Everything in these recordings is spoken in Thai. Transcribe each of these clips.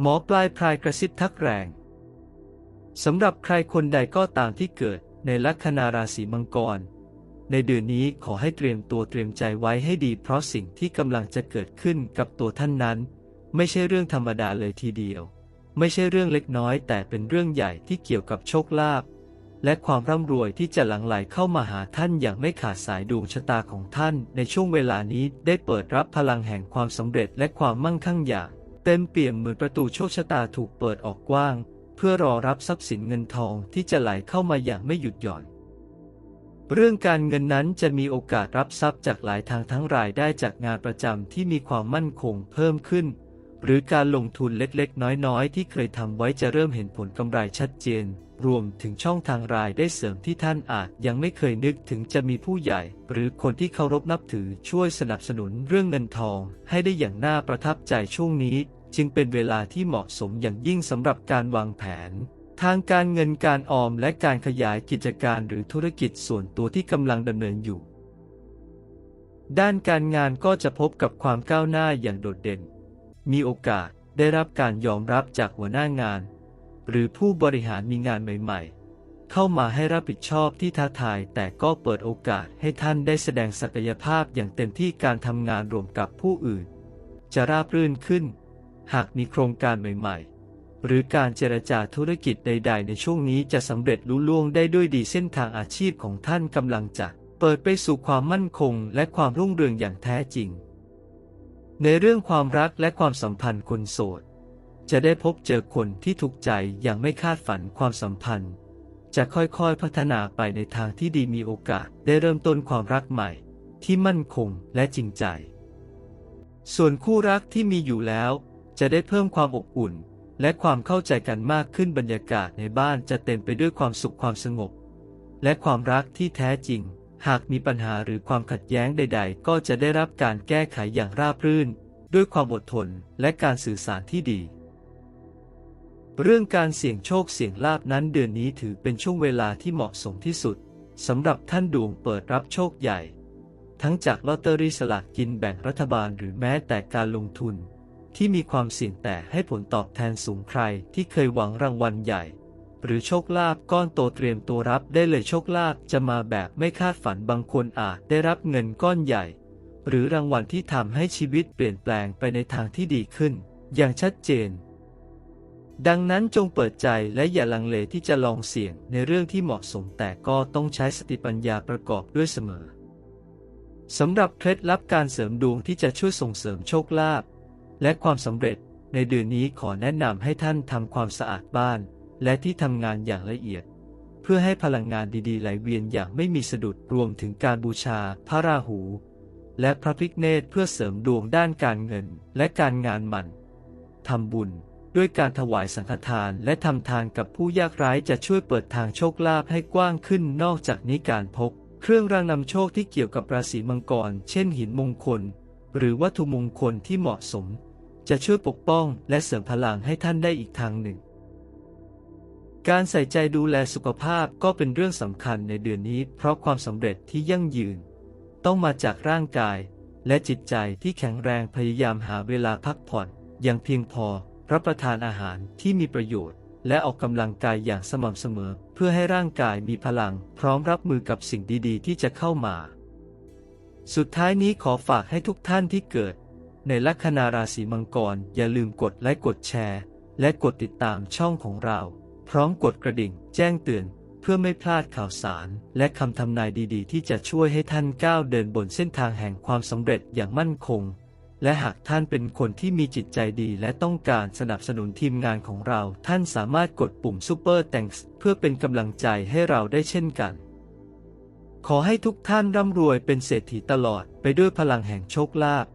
หมอปลายพรายกระซิบทักแรงสำหรับใครคนใดก็ตามที่เกิดในลัคนาราศีมังกร ในเดือนนี้ขอให้เตรียมตัวเตรียมใจไว้ให้ดี เพราะสิ่งที่กำลังจะเกิดขึ้นกับตัวท่านนั้น ไม่ใช่เรื่องธรรมดาเลยทีเดียว ไม่ใช่เรื่องเล็กน้อย แต่เป็นเรื่องใหญ่ที่เกี่ยวกับโชคลาภ และความร่ำรวยที่จะหลั่งไหลเข้ามาหาท่านอย่างไม่ขาดสายดวงชะตาของท่าน ในช่วงเวลานี้ได้เปิดรับพลังแห่งความสำเร็จและความมั่งคั่งอย่าง เต็มเปี่ยมเหมือนประตูโชคชะตาถูกเปิดออกกว้าง เพื่อรอรับทรัพย์สินเงินทองที่จะไหลเข้ามาอย่างไม่หยุดหย่อน เรื่องการเงินนั้นจะมีโอกาสรับทรัพย์จากหลายทางทั้งรายได้จากงานประจำที่มีความมั่นคงเพิ่มขึ้น หรือการลงทุนเล็กๆ น้อยๆ ที่เคยทำไว้จะเริ่มเห็นผลกำไรชัดเจน รวมถึงช่องทางรายได้เสริมที่ท่านอาจยังไม่เคยนึกถึงจะมีผู้ใหญ่ หรือคนที่เคารพนับถือช่วยสนับสนุนเรื่องเงินทอง ให้ได้อย่างน่าประทับใจช่วงนี้ จึงเป็นเวลาที่เหมาะสมอย่างยิ่งสำหรับการวางแผน ทางการเงินการออมและการขยายกิจการหรือธุรกิจส่วนตัวที่กำลังดำเนินอยู่ ด้านการงานก็จะพบกับความก้าวหน้าอย่างโดดเด่น มีโอกาสได้รับการยอมรับจากหัวหน้างาน หรือผู้บริหารมีงานใหม่ๆ เข้ามาให้รับผิดชอบที่ท้าทาย แต่ก็เปิดโอกาสให้ท่านได้แสดงศักยภาพอย่างเต็มที่การทำงานรวมกับผู้อื่น จะราบรื่นขึ้น หากมีโครงการใหม่ๆหรือการเจรจาธุรกิจใด ๆ ในช่วงนี้จะสำเร็จลุล่วงได้ด้วยดีเส้นทางอาชีพของท่านกำลังจะเปิดไปสู่ความมั่นคงและความรุ่งเรืองอย่างแท้จริง ในเรื่องความรักและความสัมพันธ์คนโสด จะได้พบเจอคนที่ถูกใจอย่างไม่คาดฝันความสัมพันธ์ จะค่อยๆพัฒนาไปในทางที่ดีมีโอกาสได้เริ่มต้นความรักใหม่ ที่มั่นคงและจริงใจ ส่วนคู่รักที่มีอยู่แล้ว จะได้เพิ่มความอบอุ่น และความเข้าใจกันมากขึ้นบรรยากาศในบ้านจะเต็มไปด้วยความสุขความสงบ และความรักที่แท้จริง หากมีปัญหาหรือความขัดแย้งใด ๆ ก็จะได้รับการแก้ไขอย่างราบรื่น ด้วยความอดทนและการสื่อสารที่ดี เรื่องการเสี่ยงโชคเสี่ยงลาบนั้นเดือนนี้ถือเป็นช่วงเวลาที่เหมาะสมที่สุดสำหรับท่านดวงเปิดรับโชคใหญ่ ทั้งจากลอตเตอรี่สลากกินแบ่งรัฐบาลหรือแม้แต่การลงทุน ที่มีความเสี่ยงแต่ให้ผลตอบแทนสูงใครที่เคยหวังรางวัลใหญ่ หรือโชคลาภก้อนโตเตรียมตัวรับได้เลยโชคลาภจะมาแบบไม่คาดฝันบางคนอาจได้รับเงินก้อนใหญ่ หรือรางวัลที่ทำให้ชีวิตเปลี่ยนแปลงไปในทางที่ดีขึ้น อย่างชัดเจน ดังนั้นจงเปิดใจและอย่าลังเลที่จะลองเสี่ยงในเรื่องที่เหมาะสมแต่ก็ต้องใช้สติปัญญาประกอบด้วยเสมอสำหรับเคล็ดลับการเสริมดวงที่จะช่วยส่งเสริมโชคลาภและความสำเร็จ ในเดือนนี้ขอแนะนำให้ท่านทำความสะอาดบ้าน และที่ทำงานอย่างละเอียด เพื่อให้พลังงานดีๆ ไหลเวียนอย่างไม่มีสะดุดรวมถึงการบูชาพระราหู และพระพิกเนตเพื่อเสริมดวงด้านการเงินและการงานมันทำบุญ ด้วยการถวายสังฆทานและทำทานกับผู้ยากไร้จะช่วยเปิดทางโชคลาภให้กว้างขึ้นนอกจากนี้การพก เครื่องรางนำโชคที่เกี่ยวกับราศีมังกร เช่นหินมงคล หรือวัตถุมงคลที่เหมาะสม จะช่วยปกป้องและเสริมพลังให้ท่านได้อีกทางหนึ่ง การใส่ใจดูแลสุขภาพก็เป็นเรื่องสำคัญในเดือนนี้ เพราะความสำเร็จที่ยั่งยืน ต้องมาจากร่างกาย และจิตใจที่แข็งแรงพยายามหาเวลาพักผ่อนอย่างเพียงพอ รับประทานอาหารที่มีประโยชน์ และออกกำลังกายอย่างสม่ำเสมอ เพื่อให้ร่างกายมีพลัง พร้อมรับมือกับสิ่งดีๆ ที่จะเข้ามา สุดท้ายนี้ขอฝากให้ทุกท่านที่เกิด ในลัคนาราศีมังกร อย่าลืมกดไลค์กดแชร์ และกดติดตามช่องของเรา พร้อมกดกระดิ่ง แจ้งเตือน เพื่อไม่พลาดข่าวสาร และคำทำนายดีๆ ที่จะช่วยให้ท่านก้าวเดินบนเส้นทางแห่งความสำเร็จอย่างมั่นคง และหากท่านเป็นคนที่มีจิตใจดีและต้องการสนับสนุนทีมงานของเรา ท่านสามารถกดปุ่ม Super Thanks เพื่อเป็นกำลังใจให้เราได้เช่นกัน ขอให้ทุกท่านร่ำรวยเป็นเศรษฐีตลอดไปด้วยพลังแห่งโชคลาภ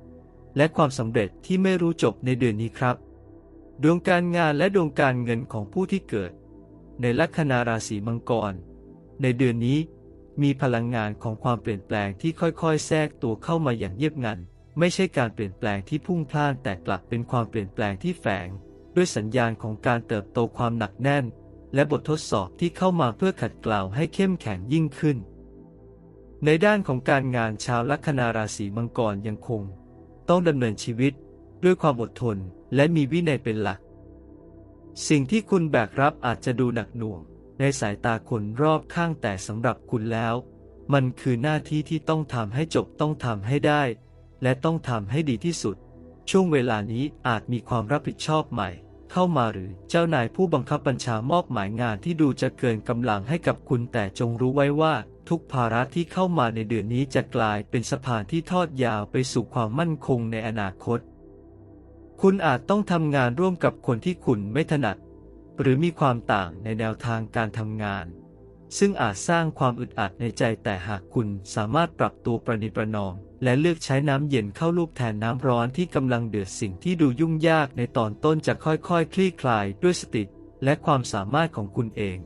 และความสำเร็จที่ไม่รู้จบในเดือนนี้ครับ ดวงการงานและดวงการเงินของผู้ที่เกิด ในลัคนาราศีมังกร ในเดือนนี้ มีพลังงานของความเปลี่ยนแปลงที่ค่อยๆ แทรกตัวเข้ามาอย่างเงียบงัน ไม่ใช่การเปลี่ยนแปลงที่พุ่งพล่านแต่กลับเป็นความเปลี่ยนแปลงที่แฝง ด้วยสัญญาณของการเติบโตความหนักแน่น และบททดสอบที่เข้ามาเพื่อขัดเกลาให้เข้มแข็งยิ่งขึ้น ในด้านของการงานชาวลัคนาราศีมังกรยังคง ต้องดำเนินชีวิต ด้วยความอดทนและมีวินัยเป็นหลัก สิ่งที่คุณแบกรับอาจจะดูหนักหน่วง ในสายตาคนรอบข้างแต่สำหรับคุณแล้ว มันคือหน้าที่ที่ต้องทำให้จบต้องทำให้ได้ และต้องทำให้ดีที่สุด ช่วงเวลานี้อาจมีความรับผิดชอบใหม่ เข้ามาหรือเจ้านายผู้บังคับบัญชามอบหมายงานที่ดูจะเกินกำลังให้กับคุณแต่จงรู้ไว้ว่า ทุกภาระที่เข้ามาในเดือนนี้จะกลายเป็นสะพานที่ทอดยาวไปสู่ความมั่นคงในอนาคต คุณอาจต้องทำงานร่วมกับคนที่คุณไม่ถนัด หรือมีความต่างในแนวทางการทำงานซึ่งอาจสร้างความอึดอัดในใจแต่หากคุณสามารถปรับตัวประนีประนอม และเลือกใช้น้ำเย็นเข้าลูบแทนน้ำร้อนที่กำลังเดือดสิ่งที่ดูยุ่งยากในตอนต้นจะค่อยๆ คลี่คลายด้วยสติและความสามารถของคุณเอง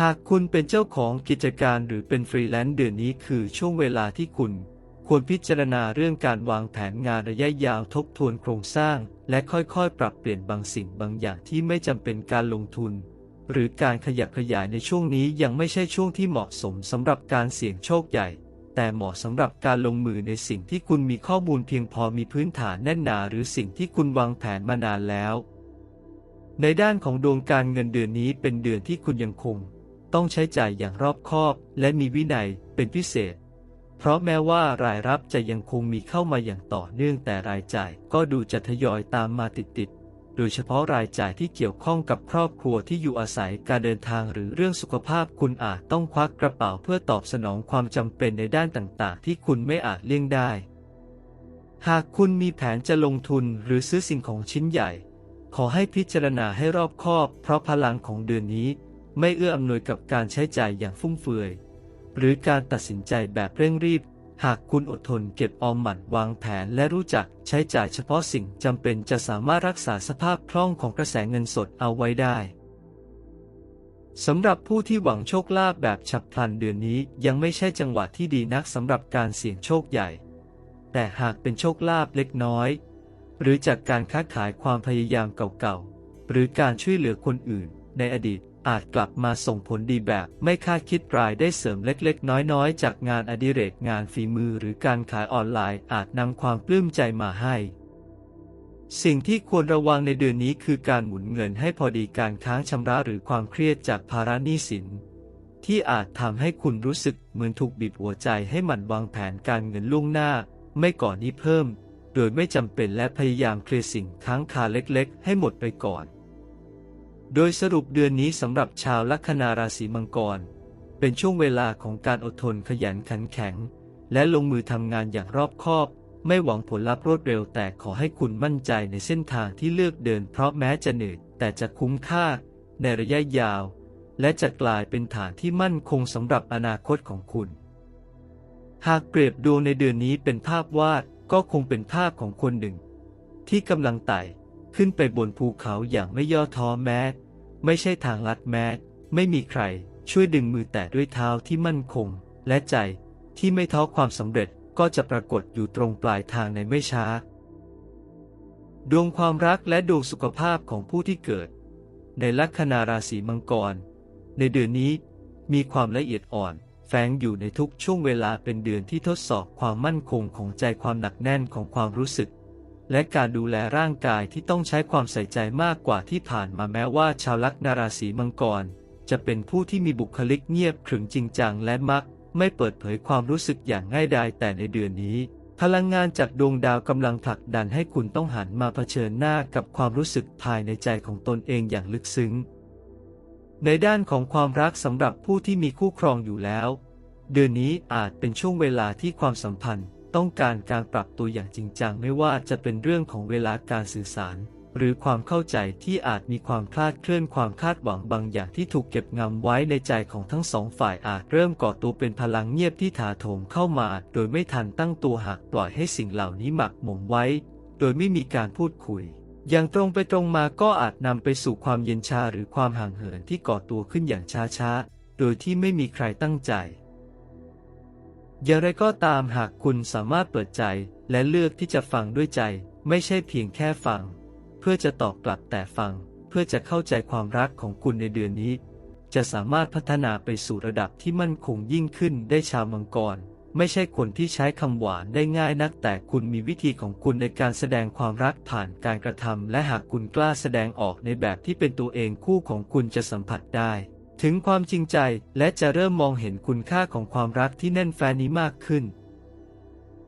หากคุณเป็นเจ้าของกิจการหรือเป็นฟรีแลนซ์เดือนนี้คือช่วงเวลาที่คุณควรพิจารณาเรื่องการวางแผนงานระยะยาวทบทวนโครงสร้าง และค่อยๆ ปรับเปลี่ยนบางสิ่งบางอย่างที่ไม่จำเป็นการลงทุน หรือการขยับขยายในช่วงนี้ยังไม่ใช่ช่วงที่เหมาะสมสำหรับการเสี่ยงโชคใหญ่ แต่เหมาะสำหรับการลงมือในสิ่งที่คุณมีข้อมูลเพียงพอมีพื้นฐานแน่นหนาหรือสิ่งที่คุณวางแผนมานานแล้ว ในด้านของดวงการเงินเดือนนี้เป็นเดือนที่คุณยังคง ต้องใช้จ่ายอย่างรอบคอบ และมีวินัยเป็นพิเศษ เพราะแม้ว่ารายรับจะยังคงมีเข้ามาอย่างต่อเนื่องแต่รายจ่ายก็ดูจะทยอยตามมาติดๆ โดยเฉพาะรายจ่ายที่เกี่ยวข้องกับครอบครัวที่อยู่อาศัยการเดินทางหรือเรื่องสุขภาพคุณอาจต้องควักกระเป๋าเพื่อตอบสนองความจำเป็นในด้านต่างๆ ที่คุณไม่อาจเลี่ยงได้ หากคุณมีแผนจะลงทุนหรือซื้อสิ่งของชิ้นใหญ่ ขอให้พิจารณาให้รอบคอบ เพราะพลังของเดือนนี้ ไม่เอื้ออำนวยกับการใช้จ่ายอย่างฟุ่มเฟือย หรือการตัดสินใจแบบเร่งรีบ หากคุณอดทนเก็บออมหมั่นวางแผนและรู้จักใช้จ่ายเฉพาะสิ่งจำเป็นจะสามารถรักษาสภาพคล่องของกระแสเงินสดเอาไว้ได้สำหรับผู้ที่หวังโชคลาภแบบฉับพลันเดือนนี้ยังไม่ใช่จังหวะที่ดีนักสำหรับการเสี่ยงโชคใหญ่ แต่หากเป็นโชคลาภเล็กน้อย หรือจากการค้าขายความพยายามเก่าๆ หรือการช่วยเหลือคนอื่นในอดีต อาจกลับมาส่งผลดีแบบ ไม่คาดคิดรายได้เสริมเล็กๆ น้อยๆ จากงานอดิเรกงานฝีมือหรือการขายออนไลน์อาจนำความปลื้มใจมาให้ สิ่งที่ควรระวังในเดือนนี้คือการหมุนเงินให้พอดีการค้างชำระหรือความเครียดจากภาระหนี้สิน ที่อาจทำให้คุณรู้สึกเหมือนถูกบีบหัวใจให้หมั่นวางแผนการเงินล่วงหน้า ไม่ก่อนนี้เพิ่ม โดยไม่จำเป็นและพยายามเคลียร์สิ่งค้างคาเล็กๆ ให้หมดไปก่อน โดยสรุปเดือนนี้สำหรับชาวลัคนาราศีมังกร เป็นช่วงเวลาของการอดทนขยันขันแข็ง และลงมือทำงานอย่างรอบคอบ ไม่หวังผลลัพธ์รวดเร็วแต่ขอให้คุณมั่นใจในเส้นทางที่เลือกเดิน เพราะแม้จะเหนื่อยแต่จะคุ้มค่า ในระยะยาว และจะกลายเป็นฐานที่มั่นคงสำหรับอนาคตของคุณ หากเปรียบดวงในเดือนนี้เป็นภาพวาดก็คงเป็นภาพของคนหนึ่ง ที่กำลังไต่ ขึ้นไปบนภูเขาอย่างไม่ย่อท้อแม้ ไม่ใช่ทางลัดแม้ ไม่มีใครช่วยดึงมือแต่ด้วยเท้าที่มั่นคง และใจที่ไม่ท้อความสำเร็จก็จะปรากฏอยู่ตรงปลายทางในไม่ช้า ดวงความรักและดวงสุขภาพของผู้ที่เกิด ในลัคนาราศีมังกร ในเดือนนี้มีความละเอียดอ่อน แฝงอยู่ในทุกช่วงเวลาเป็นเดือนที่ทดสอบความมั่นคงของใจความหนักแน่นของความรู้สึก และการดูแลร่างกายที่ต้องใช้ความใส่ใจมากกว่าที่ผ่านมาแม้ว่าชาวลัคนาราศีมังกร จะเป็นผู้ที่มีบุคลิกเงียบขรึมจริงจังและมัก ไม่เปิดเผยความรู้สึกอย่างง่ายดายแต่ในเดือนนี้ พลังงานจากดวงดาวกำลังผลักดันให้คุณต้องหันมาเผชิญหน้ากับความรู้สึกภายในใจของตนเองอย่างลึกซึ้ง ในด้านของความรักสำหรับผู้ที่มีคู่ครองอยู่แล้ว เดือนนี้อาจเป็นช่วงเวลาที่ความสัมพันธ์ ต้องการการปรับตัวอย่างจริงจังไม่ว่าจะเป็นเรื่องของเวลาการสื่อสาร หรือความเข้าใจที่อาจมีความคลาดเคลื่อนความคาดหวังบางอย่างที่ถูกเก็บงำไว้ในใจของทั้งสองฝ่ายอาจเริ่มก่อตัวเป็นพลังเงียบที่ถาโถมเข้ามา โดยไม่ทันตั้งตัวหากปล่อยให้สิ่งเหล่านี้หมักหมมไว้ โดยไม่มีการพูดคุย อย่างตรงไปตรงมาก็อาจนำไปสู่ความเย็นชาหรือความห่างเหินที่ก่อตัวขึ้นอย่างช้าๆโดยที่ไม่มีใครตั้งใจ อย่างไรก็ตามหากคุณสามารถเปิดใจและเลือกที่จะฟังด้วยใจ ไม่ใช่เพียงแค่ฟัง เพื่อจะตอบกลับแต่ฟัง เพื่อจะเข้าใจความรักของคุณในเดือนนี้ จะสามารถพัฒนาไปสู่ระดับที่มั่นคงยิ่งขึ้นได้ชาวมังกร ไม่ใช่คนที่ใช้คำหวานได้ง่ายนัก แต่คุณมีวิธีของคุณในการแสดงความรักผ่านการกระทำและหากคุณกล้าแสดงออกในแบบที่เป็นตัวเองคู่ของคุณจะสัมผัสได้ ถึงความจริงใจและจะเริ่มมองเห็นคุณค่าของความรักที่แน่นแฟ้นนี้มากขึ้น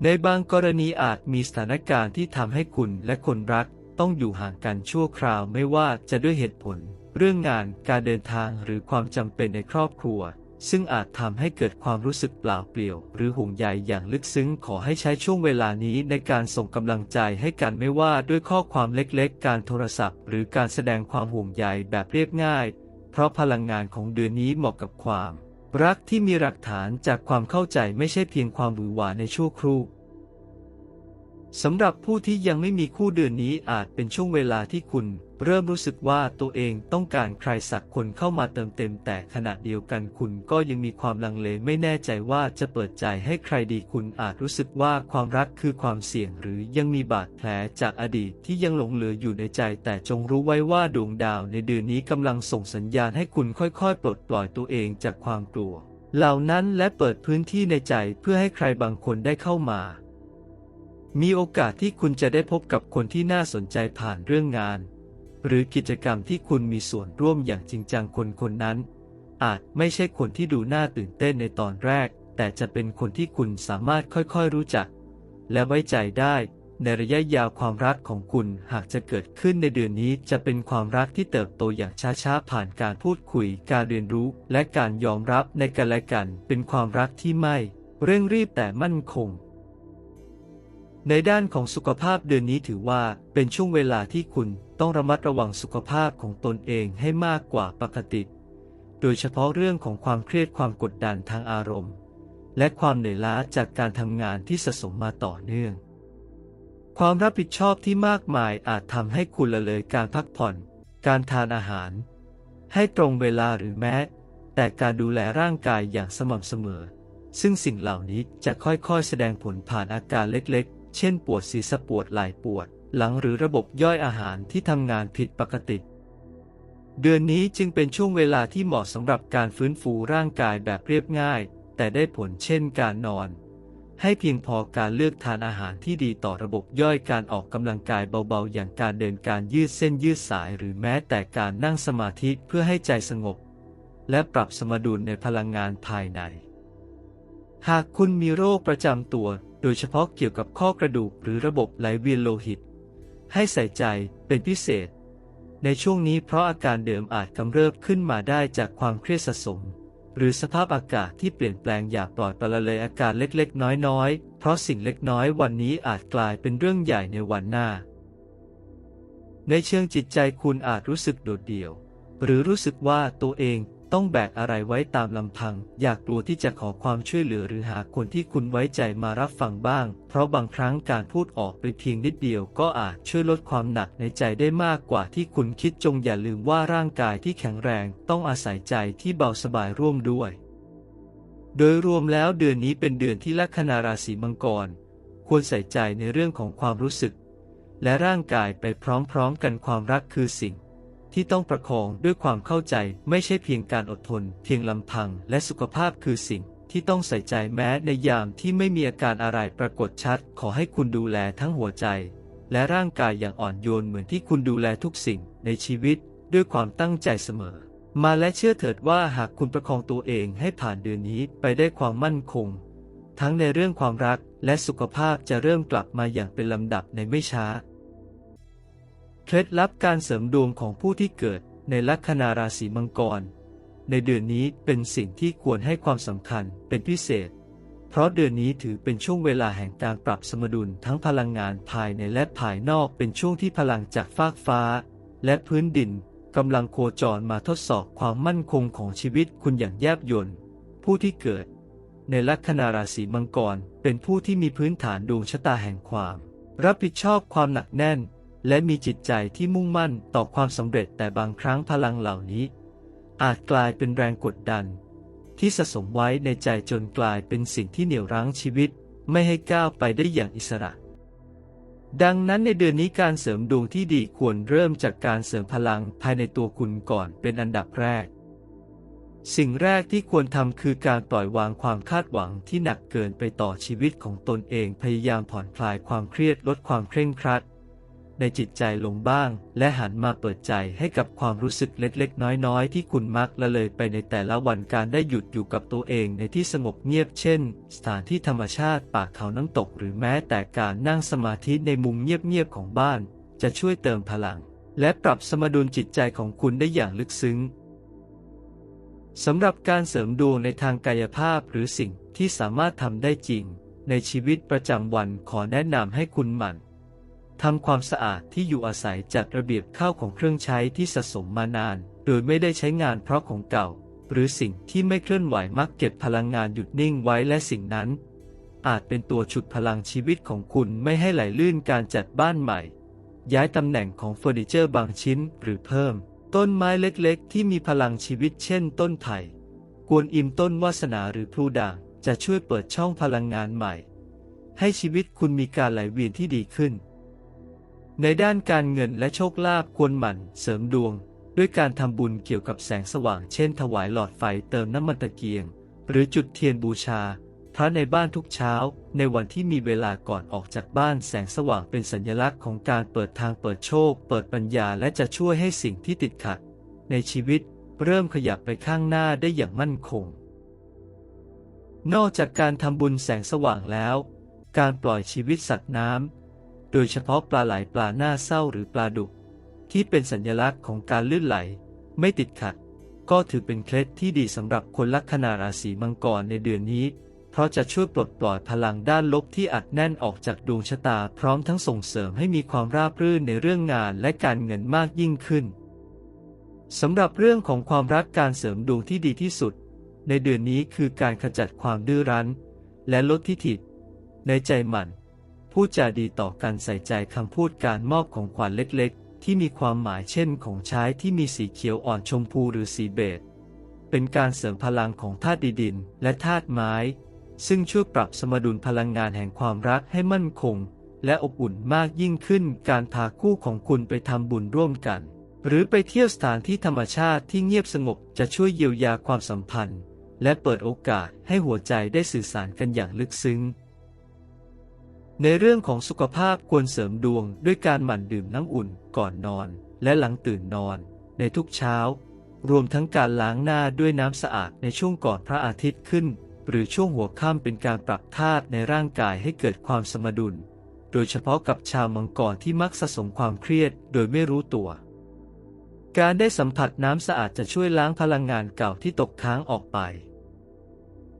ในบางกรณีอาจมีสถานการณ์ที่ทำให้คุณและคนรักต้องอยู่ห่างกันชั่วคราวไม่ว่าจะด้วยเหตุผล เรื่องงานการเดินทางหรือความจำเป็นในครอบครัว ซึ่งอาจทำให้เกิดความรู้สึกเปล่าเปลี่ยว หรือห่วงใยอย่างลึกซึ้งขอให้ใช้ช่วงเวลานี้ในการส่งกำลังใจให้กันไม่ว่าด้วยข้อความเล็กๆ การโทรศัพท์ หรือการแสดงความห่วงใยแบบเรียบง่าย เพราะพลังงานของเดือนนี้เหมาะกับความ รักที่มีหลักฐานจากความเข้าใจไม่ใช่เพียงความหวือหวาในชั่วครู่สำหรับผู้ที่ยังไม่มีคู่เดือนนี้อาจเป็นช่วงเวลาที่คุณ เริ่มรู้สึกว่าตัวเองต้องการใครสักคนเข้ามาเติมเต็ม แต่ขณะเดียวกันคุณก็ยังมีความลังเลไม่แน่ใจว่าจะเปิดใจให้ใครดีคุณอาจรู้สึกว่าความรักคือความเสี่ยง หรือยังมีบาดแผลจากอดีตที่ยังหลงเหลืออยู่ในใจ แต่จงรู้ไว้ว่าดวงดาวในเดือนนี้กำลังส่งสัญญาณให้คุณค่อยๆ ปลดปล่อยตัวเองจากความกลัว เหล่านั้นและเปิดพื้นที่ในใจเพื่อให้ใครบางคนได้เข้ามามีโอกาสที่คุณจะได้พบกับคนที่น่าสนใจผ่านเรื่องงาน หรือกิจกรรมที่คุณมีส่วนร่วมอย่างจริงจังคนคนนั้น อาจไม่ใช่คนที่ดูน่าตื่นเต้นในตอนแรก แต่จะเป็นคนที่คุณสามารถค่อยๆรู้จัก และไว้ใจได้ในระยะยาวความรักของคุณหากจะเกิดขึ้นในเดือนนี้จะเป็นความรักที่เติบโตอย่างช้าๆ ผ่านการพูดคุย การเรียนรู้ และการยอมรับในกันและกัน เป็นความรักที่ไม่ เร่งรีบแต่มั่นคง ในด้านของสุขภาพเดือนนี้ถือว่าเป็นช่วงเวลาที่คุณ ต้องระมัดระวังสุขภาพของตนเองให้มากกว่าปกติ โดยเฉพาะเรื่องของความเครียดความกดดันทางอารมณ์ และความเหนื่อยล้าจากการทำงานที่สะสมมาต่อเนื่อง ความรับผิดชอบที่มากมายอาจทำให้คุณละเลยการพักผ่อน การทานอาหาร ให้ตรงเวลาหรือแม้ แต่การดูแลร่างกายอย่างสม่ำเสมอ ซึ่งสิ่งเหล่านี้จะค่อยๆ แสดงผลผ่านอาการเล็กๆ เช่น ปวดศีรษะปวดไหล่ปวด หลังหรือระบบย่อยอาหารที่ทำงานผิดปกติ เดือนนี้จึงเป็นช่วงเวลาที่เหมาะสำหรับการฟื้นฟูร่างกายแบบเรียบง่าย แต่ได้ผลเช่นการนอน ให้เพียงพอการเลือกทานอาหารที่ดีต่อระบบย่อยการออกกำลังกายเบาๆ อย่างการเดินการยืดเส้นยืดสายหรือแม้แต่การนั่งสมาธิเพื่อให้ใจสงบ และปรับสมดุลในพลังงานภายใน หากคุณมีโรคประจำตัวโดยเฉพาะเกี่ยวกับข้อกระดูกหรือระบบไหลเวียนโลหิต ให้ใส่ใจเป็นพิเศษ ในช่วงนี้เพราะอาการเดิมอาจกำเริบขึ้นมาได้จากความเครียดสะสม หรือสภาพอากาศที่เปลี่ยนแปลงอย่าปล่อยปละเลยอาการเล็กๆ น้อยๆ เพราะสิ่งเล็กน้อยวันนี้อาจกลายเป็นเรื่องใหญ่ในวันหน้า ในเชิงจิตใจคุณอาจรู้สึกโดดเดี่ยว หรือรู้สึกว่าตัวเอง ต้องแบกอะไรไว้ตามลำพัง อยากกลัวที่จะขอความช่วยเหลือหรือหาคนที่คุณไว้ใจมารับฟังบ้าง เพราะบางครั้งการพูดออกไปเพียงนิดเดียวก็อาจช่วยลดความหนักในใจได้มากกว่าที่คุณคิดจงอย่าลืมว่าร่างกายที่แข็งแรงต้องอาศัยใจที่เบาสบายร่วมด้วย โดยรวมแล้วเดือนนี้เป็นเดือนที่ลัคนาราศีมังกร ควรใส่ใจในเรื่องของความรู้สึก และร่างกายไปพร้อมๆกันความรักคือสิ่ง ที่ต้องประคองด้วยความเข้าใจไม่ใช่เพียงการอดทน เพียงลำพัง และสุขภาพคือสิ่งที่ต้องใส่ใจแม้ในยามที่ไม่มีอาการอะไรปรากฏชัด ขอให้คุณดูแลทั้งหัวใจ และร่างกายอย่างอ่อนโยนเหมือนที่คุณดูแลทุกสิ่งในชีวิต ด้วยความตั้งใจเสมอ มาและเชื่อเถิดว่าหากคุณประคองตัวเองให้ผ่านเดือนนี้ไปได้ความมั่นคง ทั้งในเรื่องความรักและสุขภาพจะเริ่มกลับมาอย่างเป็นลำดับในไม่ช้า เคล็ดลับการเสริมดวงของผู้ที่เกิดในลัคนาราศีมังกร ในเดือนนี้เป็นสิ่งที่ควรให้ความสำคัญเป็นพิเศษ เพราะเดือนนี้ถือเป็นช่วงเวลาแห่งการปรับสมดุลทั้งพลังงานภายในและภายนอกเป็นช่วงที่พลังจากฟากฟ้า และพื้นดินกำลังโคจรมาทดสอบความมั่นคงของชีวิตคุณอย่างแยบยลผู้ที่เกิด ในลัคนาราศีมังกร เป็นผู้ที่มีพื้นฐานดวงชะตาแห่งความ รับผิดชอบความหนักแน่น และมีจิตใจที่มุ่งมั่นต่อความสำเร็จแต่บางครั้งพลังเหล่านี้ อาจกลายเป็นแรงกดดัน ที่สะสมไว้ในใจจนกลายเป็นสิ่งที่เหนี่ยวรั้งชีวิต ไม่ให้ก้าวไปได้อย่างอิสระ ดังนั้นในเดือนนี้การเสริมดวงที่ดีควรเริ่มจากการเสริมพลังภายในตัวคุณก่อนเป็นอันดับแรก สิ่งแรกที่ควรทำคือการปล่อยวางความคาดหวังที่หนักเกินไปต่อชีวิตของตนเองพยายามผ่อนคลายความเครียดลดความเคร่งครัด ในจิตใจลงบ้าง และหันมาเปิดใจให้กับความรู้สึกเล็กๆ น้อยๆ ที่คุณมักละเลยไปในแต่ละวันการได้หยุดอยู่กับตัวเองในที่สงบเงียบเช่น สถานที่ธรรมชาติป่าเขาน้ำตกหรือแม้แต่การนั่งสมาธิในมุมเงียบๆของบ้าน จะช่วยเติมพลัง และปรับสมดุลจิตใจของคุณได้อย่างลึกซึ้งสำหรับการเสริมดวงในทางกายภาพหรือสิ่งที่สามารถทำได้จริง ในชีวิตประจำวันขอแนะนำให้คุณหมั่น ทำความสะอาดที่อยู่อาศัยจัดระเบียบข้าวของเครื่องใช้ที่สะสมมานาน โดยไม่ได้ใช้งานเพราะของเก่า หรือสิ่งที่ไม่เคลื่อนไหวมักเก็บพลังงานหยุดนิ่งไว้และสิ่งนั้น อาจเป็นตัวฉุดพลังชีวิตของคุณไม่ให้ไหลลื่นการจัดบ้านใหม่ ย้ายตำแหน่งของเฟอร์นิเจอร์บางชิ้นหรือเพิ่ม ต้นไม้เล็กๆ ที่มีพลังชีวิตเช่น ต้นไผ่กวนอิมต้นวาสนาหรือพลูด่างจะช่วยเปิดช่องพลังงานใหม่ ให้ชีวิตคุณมีการไหลเวียนที่ดีขึ้น ในด้านการเงินและโชคลาภควรหมั่นเสริมดวง ด้วยการทำบุญเกี่ยวกับแสงสว่าง เช่น ถวายหลอดไฟเติมน้ำมันตะเกียง หรือจุดเทียนบูชา พระในบ้านทุกเช้า ในวันที่มีเวลาก่อนออกจากบ้านแสงสว่างเป็นสัญลักษณ์ของการเปิดทางเปิดโชค เปิดปัญญาและจะช่วยให้สิ่งที่ติดขัด ในชีวิตเริ่มขยับไปข้างหน้าได้อย่างมั่นคง นอกจากการทำบุญแสงสว่างแล้ว การปล่อยชีวิตสัตว์น้ำ โดยเฉพาะปลาไหลปลาหน้าเศร้าหรือปลาดุก ที่เป็นสัญลักษณ์ของการลื่นไหล ไม่ติดขัด ก็ถือเป็นเคล็ดที่ดีสำหรับคนลัคนาราศีมังกรในเดือนนี้ เพราะจะช่วยปลดปล่อยพลังด้านลบที่อัดแน่นออกจากดวงชะตา พร้อมทั้งส่งเสริมให้มีความราบรื่นในเรื่องงานและการเงินมากยิ่งขึ้นสำหรับเรื่องของความรักการเสริมดวงที่ดีที่สุด ในเดือนนี้คือการขจัดความดื้อรั้น และลดทิฐิในใจหมั่น พูดจาดีต่อกันใส่ใจคำพูดการมอบของขวัญเล็กๆ ที่มีความหมายเช่นของใช้ที่มีสีเขียวอ่อนชมพูหรือสีเบจเป็นการเสริมพลังของธาตุดินและธาตุไม้ ซึ่งช่วยปรับสมดุลพลังงานแห่งความรักให้มั่นคง และอบอุ่นมากยิ่งขึ้นการพาคู่ของคุณไปทำบุญร่วมกัน หรือไปเที่ยวสถานที่ธรรมชาติที่เงียบสงบจะช่วยเยียวยาความสัมพันธ์ และเปิดโอกาสให้หัวใจได้สื่อสารกันอย่างลึกซึ้ง ในเรื่องของสุขภาพควรเสริมดวงด้วยการหมั่นดื่มน้ำอุ่นก่อนนอน และหลังตื่นนอน ในทุกเช้า รวมทั้งการล้างหน้าด้วยน้ำสะอาดในช่วงก่อนพระอาทิตย์ขึ้น หรือช่วงหัวค่ำเป็นการปรับธาตุในร่างกายให้เกิดความสมดุล โดยเฉพาะกับชาวมังกรที่มักสะสมความเครียดโดยไม่รู้ตัว การได้สัมผัสน้ำสะอาดจะช่วยล้างพลังงานเก่าที่ตกค้างออกไป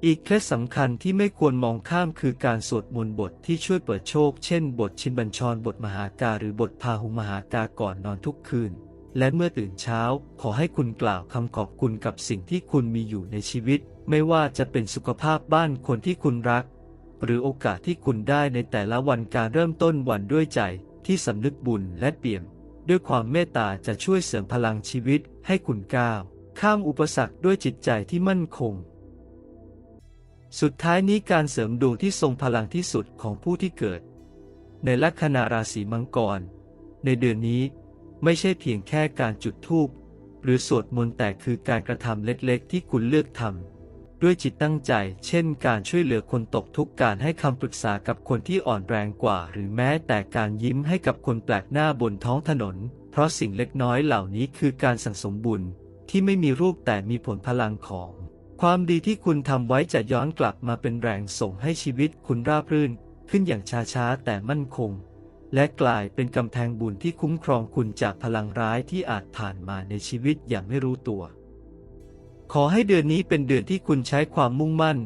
อีกเคล็ดสำคัญที่ไม่ควรมองข้ามคือการสวดมนต์บทที่ช่วยเปิดโชค เช่น บทชินบัญชร บทมหากาหรือบทพาหุมหากาก่อนนอนทุกคืน และเมื่อตื่นเช้า ขอให้คุณกล่าวคำขอบคุณกับสิ่งที่คุณมีอยู่ในชีวิต ไม่ว่าจะเป็นสุขภาพบ้านคนที่คุณรัก หรือโอกาสที่คุณได้ในแต่ละวันการเริ่มต้นวันด้วยใจที่สำนึกบุญและเปี่ยม ด้วยความเมตตาจะช่วยเสริมพลังชีวิตให้คุณก้าวข้ามอุปสรรคด้วยจิตใจที่มั่นคง สุดท้ายนี้การเสริมดวงที่ทรงพลังที่สุดของผู้ที่เกิด ในลัคนาราศีมังกร ในเดือนนี้ไม่ใช่เพียงแค่การจุดธูปหรือสวดมนต์แต่คือการกระทำเล็กๆ ที่คุณเลือกทำด้วยจิตตั้งใจ เช่น การช่วยเหลือคนตกทุกข์การให้คำปรึกษากับคนที่อ่อนแรงกว่า หรือแม้แต่การยิ้มให้กับคนแปลกหน้าบนท้องถนน เพราะสิ่งเล็กน้อยเหล่านี้คือการสั่งสมบุญที่ไม่มีรูปแต่มีผลพลังของ ความดีที่คุณทำไว้จะย้อนกลับมาเป็นแรงส่งให้ชีวิตคุณราบรื่น ขึ้นอย่างช้าๆแต่มั่นคง และกลายเป็นกำแพงบุญที่คุ้มครองคุณจากพลังร้ายที่อาจผ่านมาในชีวิตอย่างไม่รู้ตัว ขอให้เดือนนี้เป็นเดือนที่คุณใช้ความมุ่งมั่น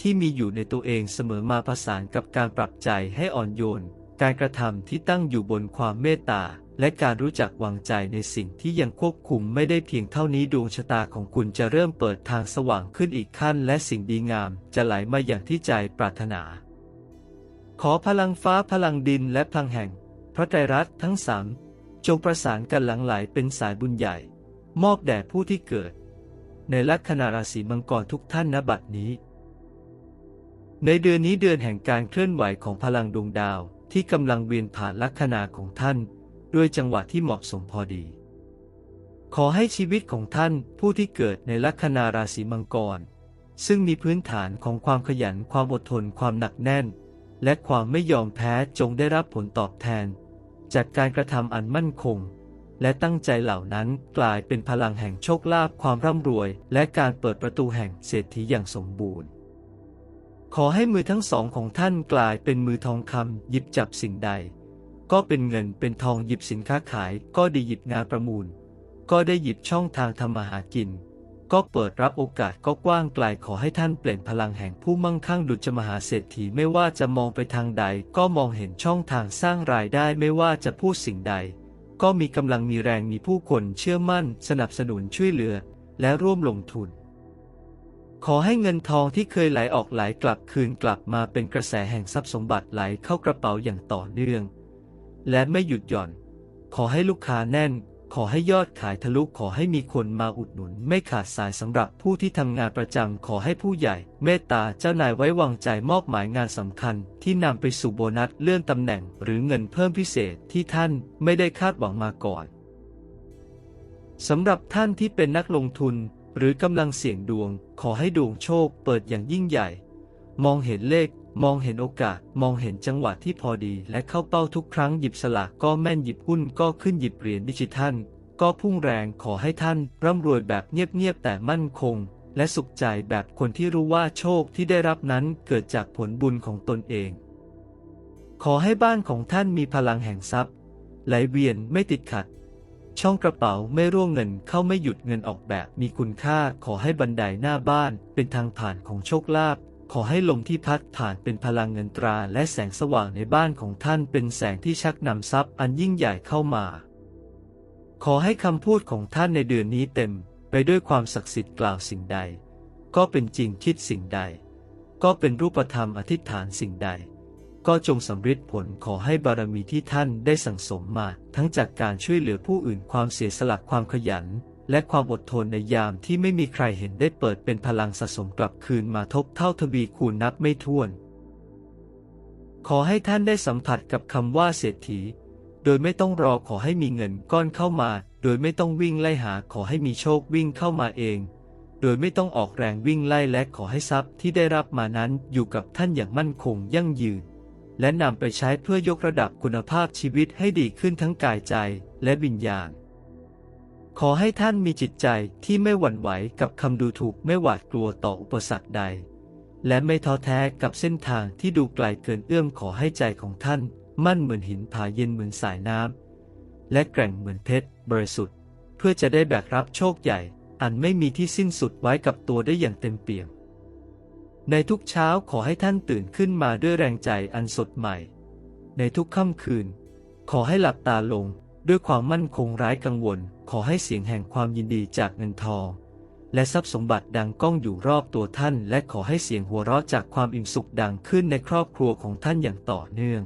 ที่มีอยู่ในตัวเองเสมอมาประสานกับการปรับใจให้อ่อนโยน การกระทำที่ตั้งอยู่บนความเมตตา และการรู้จักวางใจในสิ่งที่ยังควบคุมไม่ได้เพียงเท่านี้ดวงชะตาของคุณจะเริ่มเปิดทางสว่างขึ้นอีกขั้น และสิ่งดีงามจะไหลมาอย่างที่ใจปรารถนา ขอพลังฟ้าพลังดินและพลังแห่ง พระไตรรัตน์ทั้งสามจงประสานกันหลังไหลเป็นสายบุญใหญ่ มอบแด่ผู้ที่เกิด ในลัคนาราศีมังกรทุกท่านณบัดนี้ ในเดือนนี้เดือนแห่งการเคลื่อนไหวของพลังดวงดาวที่กำลังเวียนผ่านลัคนาของท่าน ด้วยจังหวะที่เหมาะสมพอดี ขอให้ชีวิตของท่านผู้ที่เกิดในลัคนาราศีมังกร ซึ่งมีพื้นฐานของความขยันความอดทนความหนักแน่น และความไม่ยอมแพ้จงได้รับผลตอบแทน จากการกระทำอันมั่นคง และตั้งใจเหล่านั้นกลายเป็นพลังแห่งโชคลาภความร่ำรวย และการเปิดประตูแห่งเศรษฐีอย่างสมบูรณ์ขอให้มือทั้งสองของท่านกลายเป็นมือทองคำหยิบจับสิ่งใด ก็เป็นเงินเป็นทองหยิบสินค้าขาย ก็ดีหยิบงานประมูล ก็ได้หยิบช่องทางทำมาหากิน ก็เปิดรับโอกาสก็กว้างไกลขอให้ท่านเปลี่ยนพลังแห่งผู้มั่งคั่งดุจมหาเศรษฐีไม่ว่าจะมองไปทางใด ก็มองเห็นช่องทางสร้างรายได้ไม่ว่าจะพูดสิ่งใด ก็มีกำลังมีแรงมีผู้คนเชื่อมั่น สนับสนุนช่วยเหลือ และร่วมลงทุนขอให้เงินทองที่เคยไหลออกไหลกลับคืนกลับมาเป็นกระแสแห่งทรัพย์สมบัติไหลเข้ากระเป๋าอย่างต่อเนื่อง และไม่หยุดหย่อน ขอให้ลูกค้าแน่น ขอให้ยอดขายทะลุขอให้มีคนมาอุดหนุน ไม่ขาดสายสำหรับผู้ที่ทำงานประจำขอให้ผู้ใหญ่ เมตตาเจ้านายไว้วางใจมอบหมายงานสำคัญ ที่นำไปสู่โบนัสเลื่อนตำแหน่ง หรือเงินเพิ่มพิเศษที่ท่านไม่ได้คาดหวังมาก่อนสำหรับท่านที่เป็นนักลงทุน หรือกำลังเสี่ยงดวง ขอให้ดวงโชคเปิดอย่างยิ่งใหญ่ มองเห็นเลข มองเห็นโอกาส มองเห็นจังหวะที่พอดี และเข้าเป้าทุกครั้งหยิบสลากก็แม่นหยิบหุ้นก็ขึ้นหยิบเหรียญดิจิทัล ก็พุ่งแรงขอให้ท่าน ร่ำรวยแบบเงียบๆแต่มั่นคง และสุขใจแบบคนที่รู้ว่าโชคที่ได้รับนั้นเกิดจากผลบุญของตนเอง ขอให้บ้านของท่านมีพลังแห่งทรัพย์ ไหลเวียนไม่ติดขัด ช่องกระเป๋าไม่ร่วงเงินเข้าไม่หยุดเงินออกแบบมีคุณค่าขอให้บันไดหน้าบ้านเป็นทางผ่านของโชคลาภ ขอให้ลมที่พัดผ่านเป็นพลังเงินตราและแสงสว่างในบ้านของท่านเป็นแสงที่ชักนำทรัพย์อันยิ่งใหญ่เข้ามา ขอให้คำพูดของท่านในเดือนนี้เต็มไปด้วยความศักดิ์สิทธิ์กล่าวสิ่งใด ก็เป็นจริงคิดสิ่งใด ก็เป็นรูปธรรมอธิษฐานสิ่งใด ก็จงสำเร็จผลขอให้บารมีที่ท่านได้สั่งสมมา ทั้งจากการช่วยเหลือผู้อื่นความเสียสละความขยัน และความอดทนในยามที่ไม่มีใครเห็นได้เปิดเป็นพลังสะสมกลับคืนมาทบเท่าทวีคูณนับไม่ถ้วน ขอให้ท่านได้สัมผัสกับคำว่าเศรษฐี โดยไม่ต้องรอขอให้มีเงินก้อนเข้ามา โดยไม่ต้องวิ่งไล่หาขอให้มีโชควิ่งเข้ามาเอง โดยไม่ต้องออกแรงวิ่งไล่และขอให้ทรัพย์ที่ได้รับมานั้นอยู่กับท่านอย่างมั่นคงยั่งยืนและนำไปใช้เพื่อยกระดับคุณภาพชีวิตให้ดีขึ้นทั้งกายใจและวิญญาณ ขอให้ท่านมีจิตใจที่ไม่หวั่นไหวกับคำดูถูกไม่หวาดกลัวต่ออุปสรรคใด และไม่ท้อแท้กับเส้นทางที่ดูไกลเกินเอื้อมขอให้ใจของท่านมั่นเหมือนหินผาเย็นเหมือนสายน้ำและแกร่งเหมือนเพชรบริสุทธิ์ เพื่อจะได้แบกรับโชคใหญ่ อันไม่มีที่สิ้นสุดไว้กับตัวได้อย่างเต็มเปี่ยม ในทุกเช้าขอให้ท่านตื่นขึ้นมาด้วยแรงใจอันสดใหม่ ในทุกค่ำคืน ขอให้หลับตาลงด้วยความมั่นคงไร้กังวล ขอให้เสียงแห่งความยินดีจากเงินทอง และทรัพย์สมบัติดังก้องอยู่รอบตัวท่าน และขอให้เสียงหัวเราะจากความอิ่มสุขดังขึ้นในครอบครัวของท่านอย่างต่อเนื่อง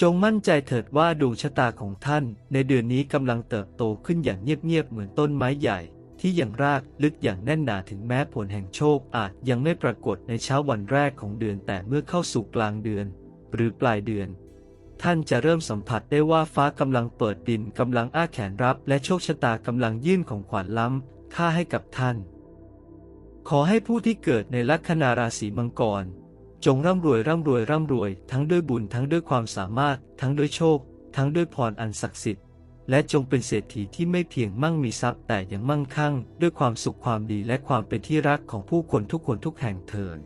จงมั่นใจเถิดว่าดวงชะตาของท่าน ในเดือนนี้กำลังเติบโตขึ้นอย่างเงียบๆเหมือนต้นไม้ใหญ่ที่ยังรากลึกอย่างแน่นหนาถึงแม้ผลแห่งโชคอาจยังไม่ปรากฏในเช้าวันแรกของเดือนแต่เมื่อเข้าสู่กลางเดือน หรือปลายเดือน ท่านจะเริ่มสัมผัสได้ว่าฟ้ากำลังเปิดดินกำลังอ้าแขนรับ และโชคชะตากำลังยื่นของขวัญล้ำค่าให้กับท่าน ขอให้ผู้ที่เกิดในลัคนาราศีมังกร จงร่ำรวยร่ำรวยร่ำรวย ทั้งด้วยบุญทั้งด้วยความสามารถ ทั้งด้วยโชค ทั้งด้วยพรอันศักดิ์สิทธิ์และจงเป็นเศรษฐีที่ไม่เพียงมั่งมีทรัพย์แต่ยังมั่งคั่ง ด้วยความสุขความดีและความเป็นที่รักของผู้คนทุกคนทุกแห่งเทิน